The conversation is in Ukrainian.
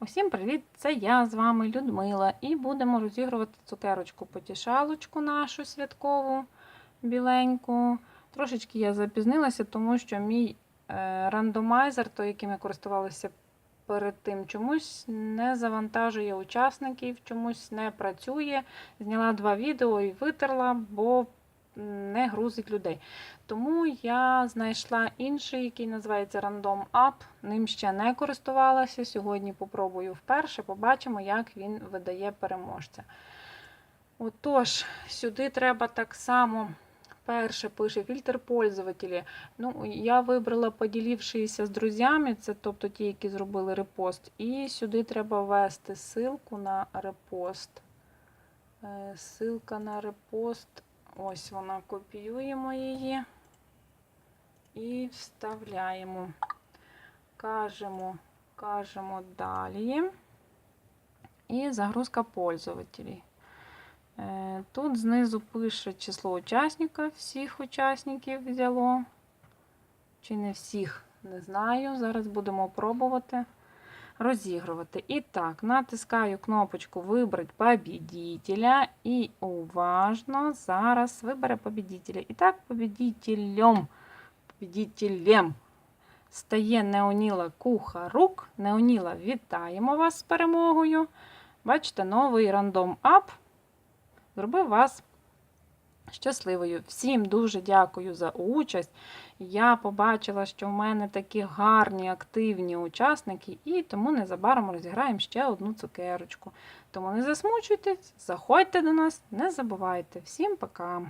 Усім привіт! Це я з вами Людмила, і будемо розігрувати цукерочку потішалочку нашу святкову біленьку. Трошечки я запізнилася, тому що мій е, рандомайзер, той, яким я користувалася перед тим, чомусь не завантажує учасників, чомусь не працює. Зняла два відео і витерла, бо не грузить людей. Тому я знайшла інший, який називається Random App. Ним ще не користувалася. Сьогодні попробую вперше, побачимо, як він видає переможця. Отож, сюди треба так само. Перше пише фільтр пользователі. Ну, я вибрала поділившися з друзями, це тобто ті, які зробили репост. І сюди треба ввести ссылку на репост. Е, Ссылка на репост. Ось вона, копіюємо її і вставляємо. Кажемо, кажемо далі. І загрузка пользователей. Тут знизу пише число учасників, всіх учасників взяло. Чи не всіх, не знаю. Зараз будемо пробувати розігрувати. І так, натискаю кнопочку Вибрати победителя. І уважно зараз вибере победителя. І так, победителем, победителем стає Неоніла Кухарук. Неоніла, вітаємо вас з перемогою. Бачите, новий рандом ап зробив вас щасливою. Всім дуже дякую за участь. Я побачила, що в мене такі гарні, активні учасники, і тому незабаром розіграємо ще одну цукерочку. Тому не засмучуйтесь, заходьте до нас, не забувайте. Всім пока!